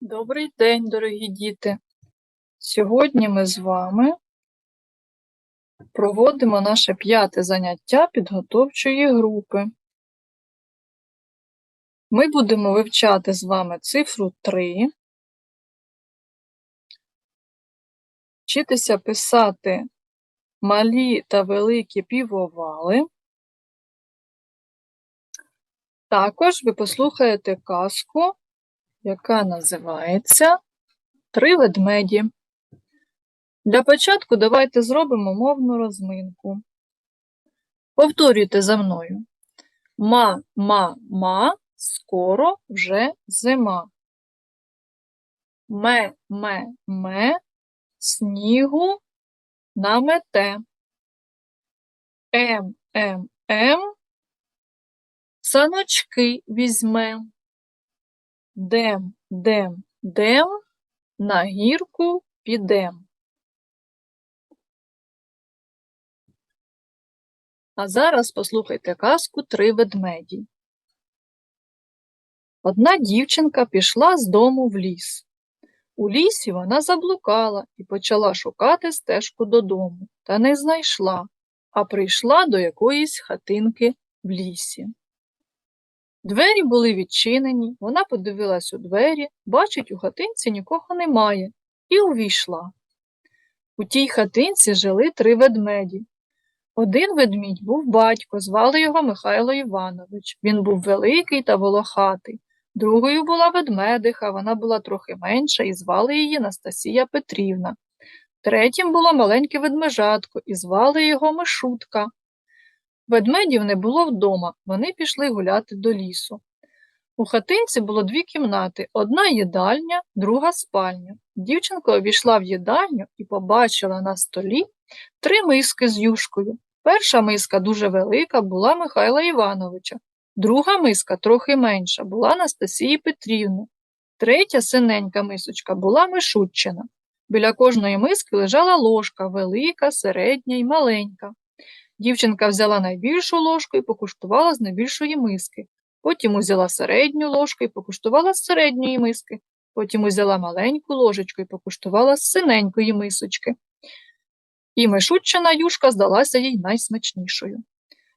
Добрий день, дорогі діти! Сьогодні ми з вами проводимо наше п'яте заняття підготовчої групи. Ми будемо вивчати з вами цифру 3, вчитися писати малі та великі півовали. Також ви послухаєте казку яка називається Три ведмеді. Для початку давайте зробимо мовну розминку. Повторюйте за мною. Ма, ма, ма, скоро вже зима. Ме, ме, ме, снігу намете. Ем, ем, ем, саночки візьме. Дем, дем, дем, на гірку підем. А зараз послухайте казку три ведмеді. Одна дівчинка пішла з дому в ліс. У лісі вона заблукала і почала шукати стежку додому, та не знайшла, а прийшла до якоїсь хатинки в лісі. Двері були відчинені, вона подивилась у двері, бачить, у хатинці нікого немає, і увійшла. У тій хатинці жили три ведмеді. Один ведмідь був батько, звали його Михайло Іванович. Він був великий та волохатий. Другою була ведмедиха, вона була трохи менша і звали її Настасія Петрівна. Третім було маленьке ведмежатко і звали його Мишутка. Ведмедів не було вдома, вони пішли гуляти до лісу. У хатинці було дві кімнати одна їдальня, друга спальня. Дівчинка обійшла в їдальню і побачила на столі три миски з юшкою. Перша миска дуже велика була Михайла Івановича, друга миска трохи менша була Анастасії Петрівни. Третя синенька мисочка була Мишутчина. Біля кожної миски лежала ложка велика, середня і маленька. Дівчинка взяла найбільшу ложку і покуштувала з найбільшої миски. Потім узяла середню ложку і покуштувала з середньої миски. Потім узяла маленьку ложечку і покуштувала з синенької мисочки. І мишутчина юшка здалася їй найсмачнішою.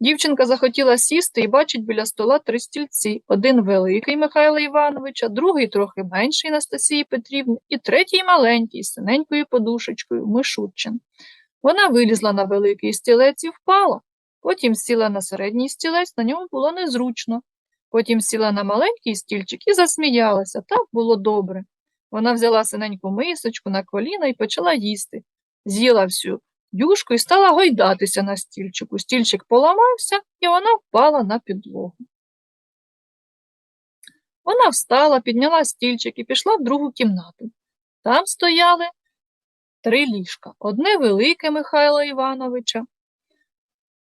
Дівчинка захотіла сісти і бачить біля стола три стільці один великий Михайла Івановича, другий трохи менший Анастасії Петрівни, і третій маленький з синенькою подушечкою Мишутчин. Вона вилізла на великий стілець і впала, потім сіла на середній стілець, на ньому було незручно. Потім сіла на маленький стільчик і засміялася, так було добре. Вона взяла синеньку мисочку на коліна і почала їсти. З'їла всю юшку і стала гойдатися на стільчику. Стільчик поламався, і вона впала на підлогу. Вона встала, підняла стільчик і пішла в другу кімнату. Там стояли три ліжка. Одне велике Михайла Івановича,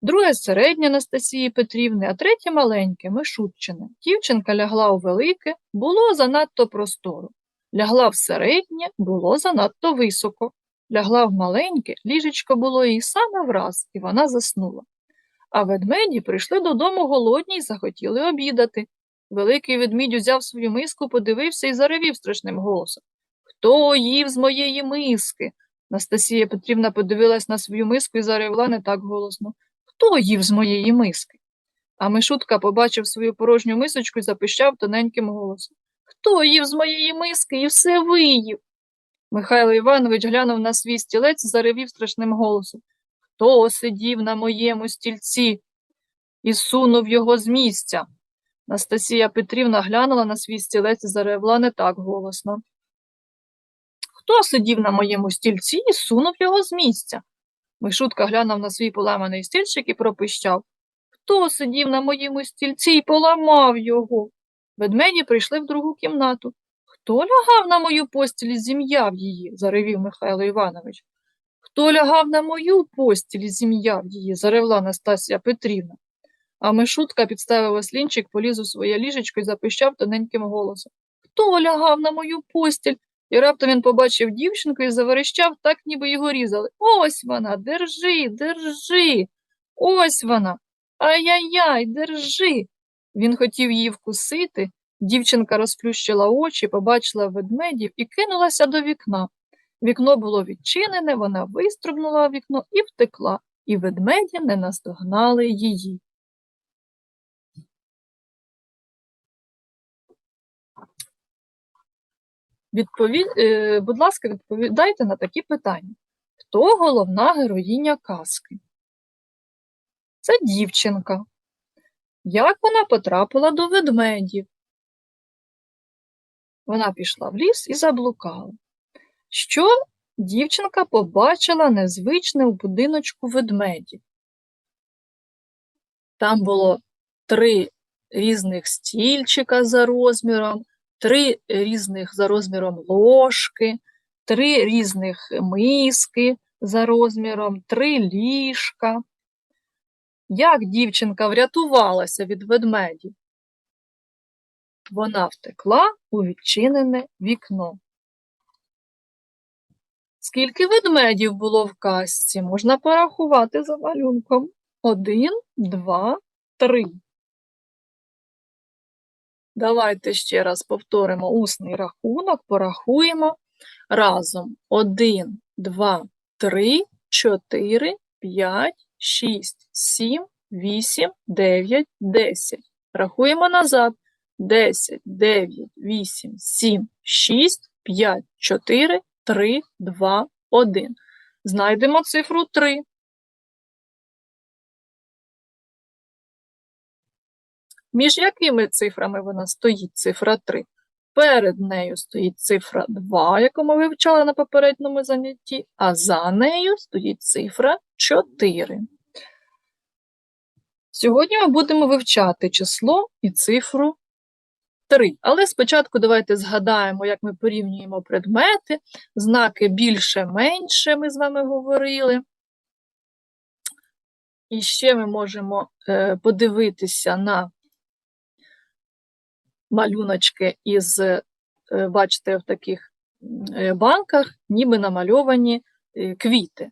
друге середнє Анастасії Петрівни, а третє маленьке Мишутчине. Дівчинка лягла у велике, було занадто просторо. Лягла в середнє, було занадто високо. Лягла в маленьке, ліжечко було їй саме враз, і вона заснула. А ведмеді прийшли додому голодні й захотіли обідати. Великий ведмідь узяв свою миску, подивився і заревів страшним голосом. Хто їв з моєї миски? Настасія Петрівна подивилась на свою миску і заревла не так голосно. Хто їв з моєї миски? А Мишутка побачив свою порожню мисочку і запищав тоненьким голосом. Хто їв з моєї миски і все виїв? Михайло Іванович глянув на свій стілець і заревів страшним голосом. Хто сидів на моєму стільці і сунув його з місця? Настасія Петрівна глянула на свій стілець і заревла не так голосно. Хто сидів на моєму стільці і сунув його з місця? Мишутка глянув на свій поламаний стільчик і пропищав. Хто сидів на моєму стільці і поламав його? Ведмеді прийшли в другу кімнату. Хто лягав на мою постіль і зім'яв її? заревів Михайло Іванович. Хто лягав на мою постіль і зім'яв її? заревла Настасія Петрівна. А Мишутка підставив ослінчик, поліз у своє ліжечко і запищав тоненьким голосом. Хто лягав на мою постіль і раптом він побачив дівчинку і заверещав, так ніби його різали. Ось вона, держи, держи. Ось вона. Ай-яй-яй, держи. Він хотів її вкусити, Дівчинка розплющила очі, побачила ведмедів і кинулася до вікна. Вікно було відчинене, вона вистрибнула в вікно і втекла, і ведмеді не наздогнали її. Відпові... е, Будь ласка, відповідайте на такі питання. Хто головна героїня казки? Це дівчинка. Як вона потрапила до ведмедів? Вона пішла в ліс і заблукала. Що дівчинка побачила незвичне у будиночку ведмедів? Там було три різних стільчика за розміром, три різних за розміром ложки, три різних миски за розміром, три ліжка. Як дівчинка врятувалася від ведмедів? Вона втекла у відчинене вікно. Скільки ведмедів було в казці, можна порахувати за малюнком. Один, два, три. Давайте ще раз повторимо усний рахунок, порахуємо разом. Один, два, три, чотири, п'ять, шість, сім, вісім, дев'ять, десять. Рахуємо назад. 10, 9, 8, 7, 6, 5, 4, 3, 2, 1. Знайдемо цифру 3. Між якими цифрами вона стоїть, цифра 3? Перед нею стоїть цифра 2, яку ми вивчали на попередньому занятті, а за нею стоїть цифра 4. Сьогодні ми будемо вивчати число і цифру 3. Але спочатку давайте згадаємо, як ми порівнюємо предмети, знаки більше-менше ми з вами говорили. І ще ми можемо е, подивитися на малюночки із, е, бачите, в таких е, банках, ніби намальовані е, квіти.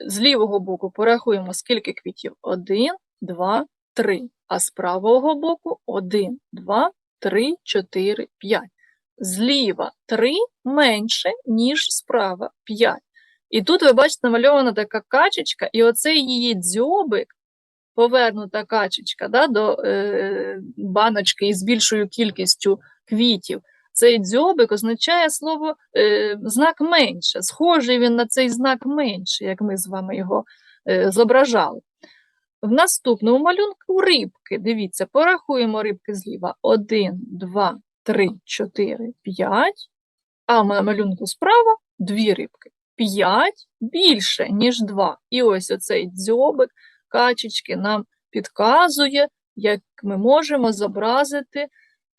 З лівого боку порахуємо, скільки квітів. 1, 2, 3. А з правого боку 1, 2, 3, 4, 5. Зліва 3 менше, ніж справа 5. І тут, ви бачите, намальована така качечка, і оцей її дзьобик, повернута качечка да, до е, баночки із більшою кількістю квітів. Цей дзьобик означає слово е, знак менше. Схожий він на цей знак менше, як ми з вами його е, зображали. В наступному малюнку рибки. Дивіться, порахуємо рибки зліва. 1, 2, 3, 4, 5. А на малюнку справа дві рибки. 5 більше, ніж 2. І ось оцей дзьобик качечки нам підказує, як ми можемо зобразити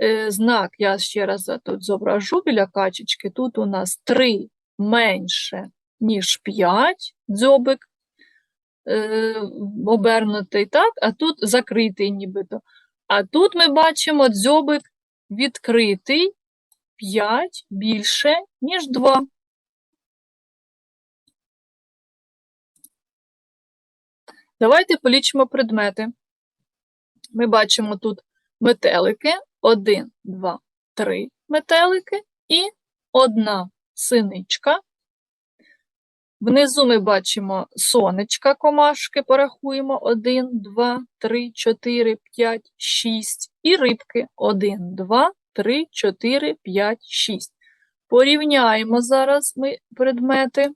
е, знак. Я ще раз тут зображу біля качечки. Тут у нас 3 менше, ніж 5 дзьобик е, обернутий, так? а тут закритий нібито. А тут ми бачимо дзьобик відкритий 5 більше, ніж 2. Давайте полічимо предмети. Ми бачимо тут метелики, 1, 2, 3 метелики і одна синичка. Внизу ми бачимо сонечка комашки, порахуємо 1, 2, 3, 4, 5, 6 і рибки 1, 2, 3, 4, 5, 6. Порівняємо зараз ми предмети.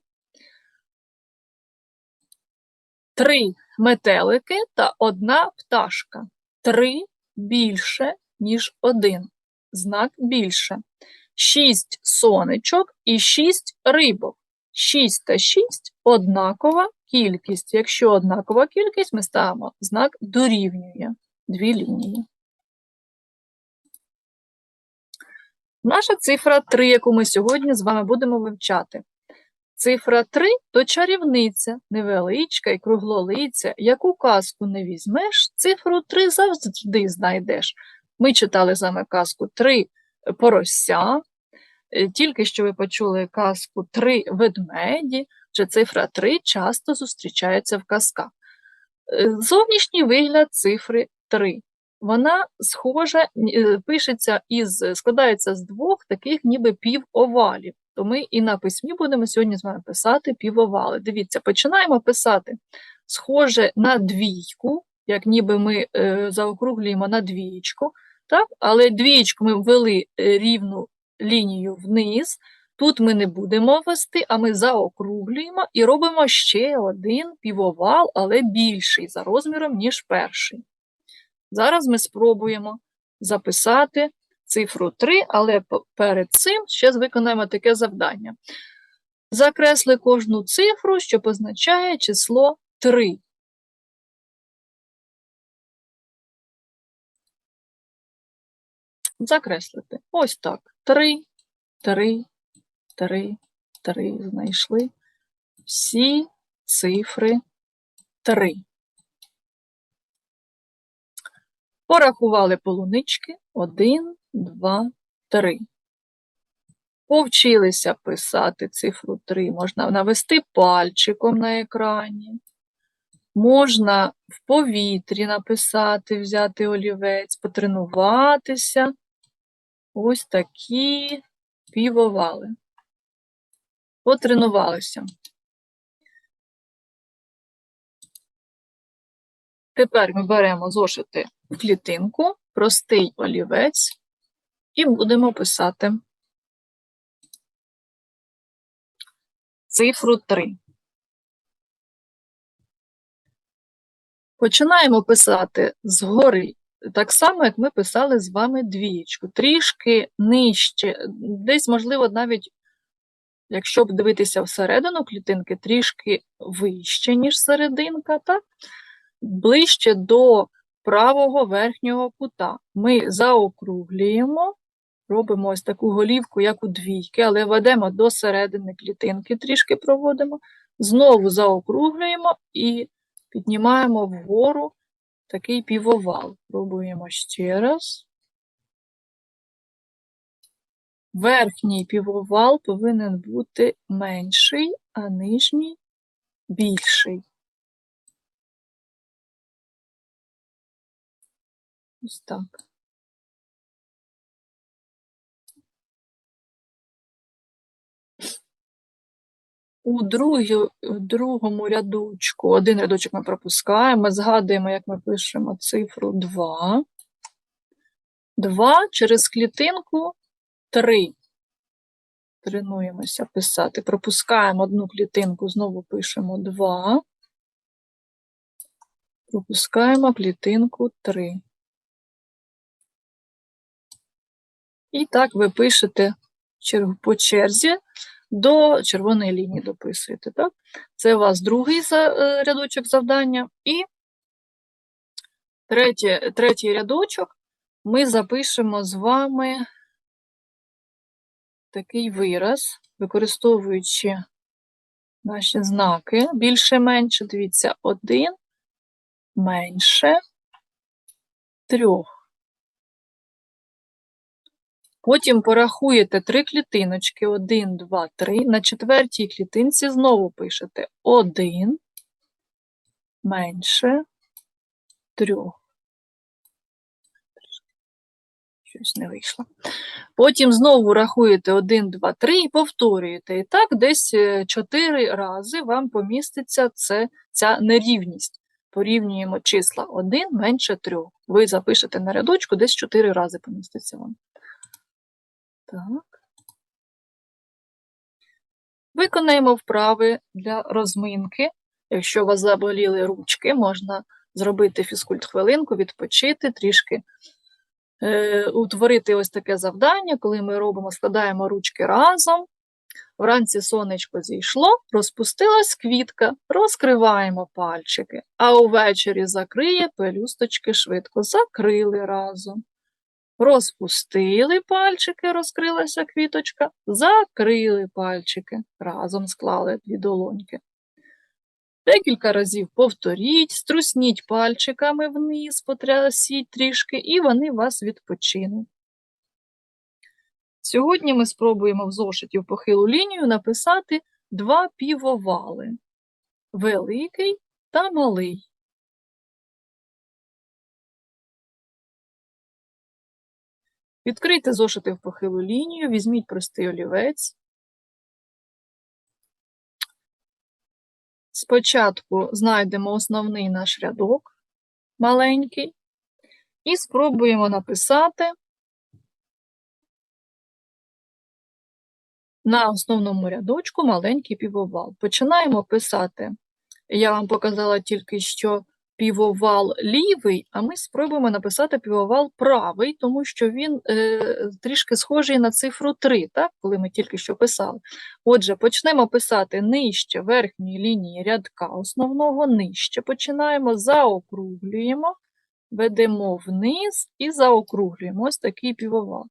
Три метелики та одна пташка. Три більше, ніж один. Знак більше. Шість сонечок і шість рибок. 6 та 6 однакова кількість. Якщо однакова кількість, ми ставимо знак дорівнює дві лінії. Наша цифра 3, яку ми сьогодні з вами будемо вивчати. Цифра 3 то чарівниця, невеличка і круглолиця. Яку казку не візьмеш, цифру 3 завжди знайдеш. Ми читали з вами казку 3 порося, Е, Тільки що ви почули казку Три ведмеді, вже цифра 3 часто зустрічається в казках. Е, Зовнішній вигляд цифри 3. вона схожа, е, пишеться із, складається з двох таких ніби півовалів. То ми і на письмі будемо сьогодні з вами писати півовали. Дивіться, починаємо писати схоже на двійку, як ніби ми е, заокруглюємо на двієчку, так? але двієчку ми ввели е, рівну лінію вниз. Тут ми не будемо вести, а ми заокруглюємо і робимо ще один півовал, але більший за розміром, ніж перший. Зараз ми спробуємо записати цифру 3, але перед цим ще виконаємо таке завдання. Закресли кожну цифру, що позначає число 3. Закреслити. Ось так. 3, 3, 3, 3. Знайшли всі цифри 3. Порахували полунички 1, 2, 3. Повчилися писати цифру 3. Можна навести пальчиком на екрані. Можна в повітрі написати, взяти олівець, потренуватися. Ось такі півовали. Потренувалися. Тепер ми беремо зошити в клітинку, простий олівець, і будемо писати цифру 3. Починаємо писати згори, так само, як ми писали з вами двієчку. Трішки нижче, десь, можливо, навіть, якщо б дивитися всередину клітинки, трішки вище, ніж серединка, так? ближче до правого верхнього кута. Ми заокруглюємо, робимо ось таку голівку, як у двійки, але ведемо до середини клітинки, трішки проводимо, знову заокруглюємо і піднімаємо вгору такий півовал. Пробуємо ще раз. Верхній півовал повинен бути менший, а нижній більший. Ось так. У, другі, у другому рядочку один рядочок ми пропускаємо, згадуємо, як ми пишемо цифру 2. 2 через клітинку 3. Тренуємося писати. Пропускаємо одну клітинку, знову пишемо 2. Пропускаємо клітинку 3. І так ви пишете по черзі до червоної лінії дописуєте. Так? Це у вас другий е, рядочок завдання. І третій, третій рядочок ми запишемо з вами такий вираз, використовуючи наші знаки більше-менше, дивіться, один менше трьох. Потім порахуєте три клітиночки: 1, 2, 3. На четвертій клітинці знову пишете 1 менше 3. Щось не вийшло. Потім знову рахуєте 1, 2, 3 і повторюєте. І так, десь 4 е, рази вам поміститься це, ця нерівність. Порівнюємо числа 1 менше 3. Ви запишете на рядочку, десь 4 рази поміститься вам. Так. Виконаємо вправи для розминки. Якщо у вас заболіли ручки, можна зробити фізкульт хвилинку, відпочити, трішки е, утворити ось таке завдання, коли ми робимо, складаємо ручки разом. Вранці сонечко зійшло, розпустилась квітка, розкриваємо пальчики, а увечері закриє пелюсточки швидко, закрили разом. Розпустили пальчики, розкрилася квіточка, закрили пальчики, разом склали дві долоньки. Декілька разів повторіть, струсніть пальчиками вниз, потрясіть трішки, і вони вас відпочинуть. Сьогодні ми спробуємо в зошиті в похилу лінію написати два півовали великий та малий. Відкрийте зошити в похилу лінію, візьміть простий олівець. Спочатку знайдемо основний наш рядок маленький і спробуємо написати на основному рядочку маленький півовал. Починаємо писати. Я вам показала тільки що півовал лівий, а ми спробуємо написати півовал правий, тому що він е, трішки схожий на цифру 3, так, коли ми тільки що писали. Отже, почнемо писати нижче верхньої лінії рядка основного, нижче починаємо, заокруглюємо, ведемо вниз і заокруглюємо. Ось такий півовал.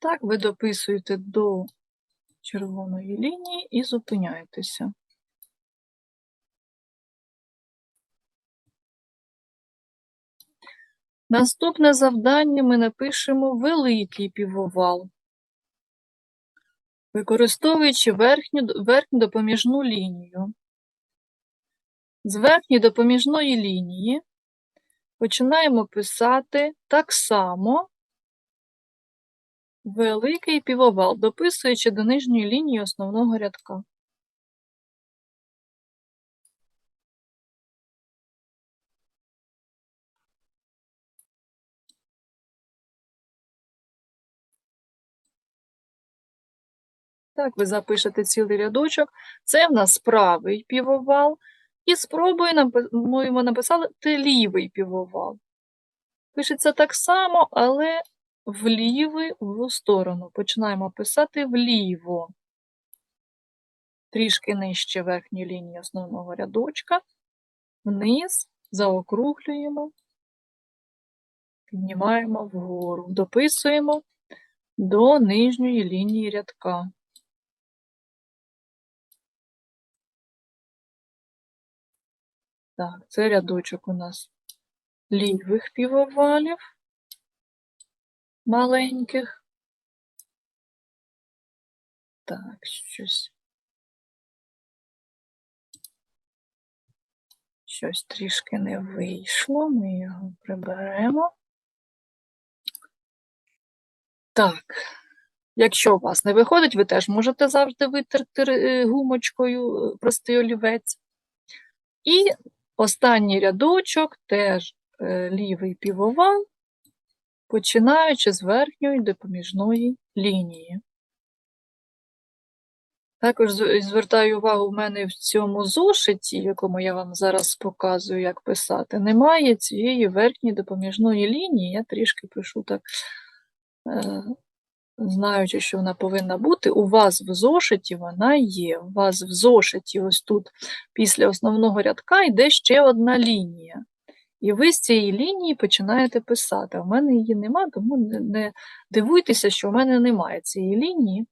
Так, ви дописуєте до червоної лінії і зупиняєтеся. Наступне завдання ми напишемо великий півовал, використовуючи верхню, верхню допоміжну лінію. З верхньої допоміжної лінії починаємо писати так само великий півовал, дописуючи до нижньої лінії основного рядка. Так, ви запишете цілий рядочок. Це в нас правий півовал. І спробуємо написати лівий півовал. Пишеться так само, але в ліву сторону. Починаємо писати вліво. Трішки нижче верхньої лінії основного рядочка. Вниз, заокруглюємо, піднімаємо вгору, дописуємо до нижньої лінії рядка. Так, це рядочок у нас лівих півовалів маленьких. Так, щось. Щось трішки не вийшло, ми його приберемо. Так, якщо у вас не виходить, ви теж можете завжди витерти е, гумочкою е, простий олівець. І Останній рядочок теж е, лівий півовал, починаючи з верхньої допоміжної лінії. Також звертаю увагу, в мене в цьому зошиті, в якому я вам зараз показую, як писати, немає цієї верхньої допоміжної лінії. Я трішки пишу так е, знаючи, що вона повинна бути, у вас в зошиті вона є. У вас в зошиті, ось тут, після основного рядка, йде ще одна лінія. І ви з цієї лінії починаєте писати. У мене її нема, тому не дивуйтеся, що в мене немає цієї лінії.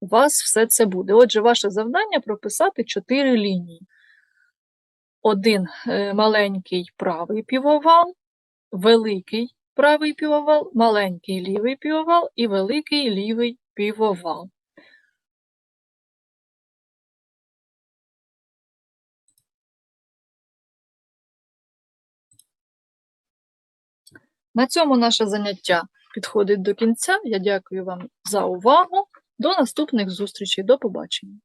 У вас все це буде. Отже, ваше завдання прописати чотири лінії. Один е, маленький правий півовал, великий правий півовал, маленький лівий півовал і великий лівий півовал. На цьому наше заняття підходить до кінця. Я дякую вам за увагу. До наступних зустрічей. До побачення!